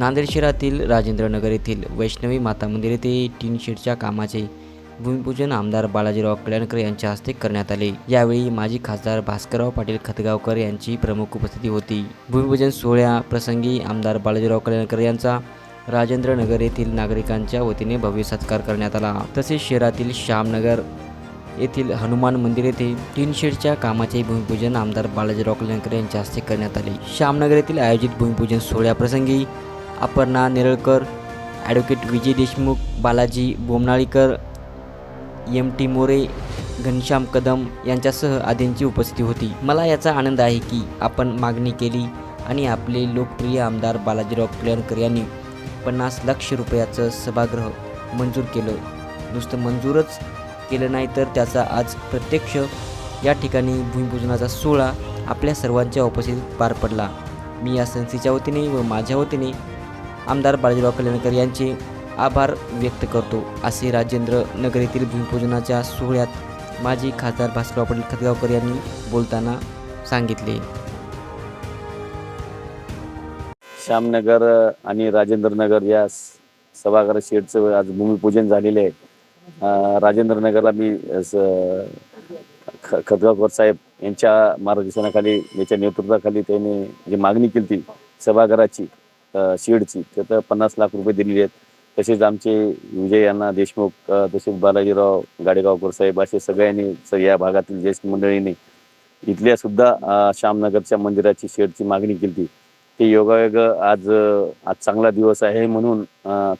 नांदेड शहरातील राजेंद्रनगर येथील वैष्णवी माता मंदिर येथे टीन शेडच्या कामाचे भूमिपूजन आमदार बालाजीराव कल्याणकर यांच्या हस्ते करण्यात आले. यावेळी माजी खासदार भास्करराव पाटील खतगावकर यांची प्रमुख उपस्थिती होती. भूमिपूजन सोहळ्या प्रसंगी आमदार बालाजीराव कल्याणकर यांचा राजेंद्रनगर येथील नागरिकांच्या वतीने भव्य सत्कार करण्यात आला. तसेच शहरातील श्यामनगर येथील हनुमान मंदिर येथे टीन शेडच्या कामाचे भूमिपूजन आमदार बालाजीराव कल्याणकर यांच्या हस्ते करण्यात आले. श्यामनगर येथील आयोजित भूमिपूजन सोहळ्याप्रसंगी Aparna Neralkar advocate Vijay Deshmukh Balaji Bomnalikar M T More Ghanshyam Kadam यांच्यासह आदींची उपस्थिती होती. मला याचा आनंद आहे की आपण मागणी केली आणि आपले लोकप्रिय आमदार बालाजीराव कल्याणकर यांनी पन्नास लक्ष रुपयाचं सभागृह मंजूर केलं. नुसतं मंजूरच केलं नाही तर त्याचा आज प्रत्यक्ष या ठिकाणी भूमिपूजनाचा सोहळा आपल्या सर्वांच्या उपस्थितीत पार पडला. मी या संस्थेच्या वतीने व माझ्या वतीने आमदार बाळाजीराव कल्याणकर यांचे आभार व्यक्त करतो. असे राजेंद्र नगर येथील भूमिपूजनाच्या सोहळ्यात माजी खासदार भास्करराव पाटील खतगावकर यांनी बोलताना सांगितले. श्यामनगर आणि राजेंद्रनगर या सभागार शेडचं आज भूमिपूजन झालेले आहे. राजेंद्र राजेंद्रनगरला मी स- ख- खतगावकर साहेब यांच्या मार्गदर्शनाखाली याच्या नेतृत्वाखाली त्यांनी जी मागणी केली ती सभागृहाची शेडची तर पन्नास लाख रुपये दिलेले आहेत. तसेच आमचे विजय यांना देशमुख तसेच बालाजीराव गाडेगावकर साहेब असे सगळ्यांनी स- या भागातील ज्येष्ठ मंडळींनी इथल्या सुद्धा श्यामनगरच्या मंदिराची शेडची मागणी केली. ते योगायोग आज आज चांगला दिवस आहे म्हणून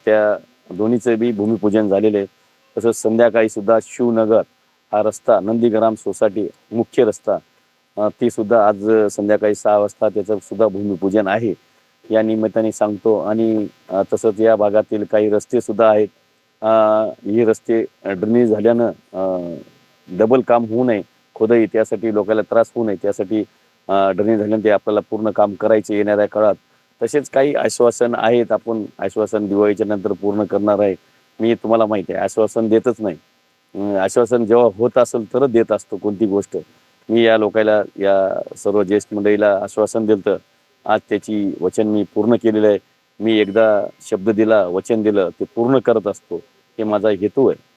त्या दोन्हीचं बी भूमिपूजन झालेलं आहे. तसंच संध्याकाळी सुद्धा शिवनगर हा रस्ता नंदीग्राम सोसायटी मुख्य रस्ता ती सुद्धा आज संध्याकाळी सहा वाजता त्याचं सुद्धा भूमिपूजन आहे. या निमित्ताने सांगतो. आणि तसंच या भागातील काही रस्ते सुद्धा आहेत. हे रस्ते ड्रेनेज झाल्यानं डबल काम होऊ नये. खोदई त्यासाठी लोकांना त्रास होऊ नये. त्यासाठी ड्रेनेज झाल्यानं ते आपल्याला पूर्ण काम करायचे येणाऱ्या काळात. तसेच काही आश्वासन आहेत. आपण आश्वासन दिवाळीच्या नंतर पूर्ण करणार आहे. मी तुम्हाला माहिती आहे आश्वासन देतच नाही. आश्वासन जेव्हा होत असेल तरच देत असतो कोणती गोष्ट. मी या लोकायला या सर्व ज्येष्ठ मंडळीला आश्वासन दिलं तर आज त्याची वचन मी पूर्ण केलेलं आहे. मी एकदा शब्द दिला वचन दिलं ते पूर्ण करत असतो. हे माझा हेतू आहे.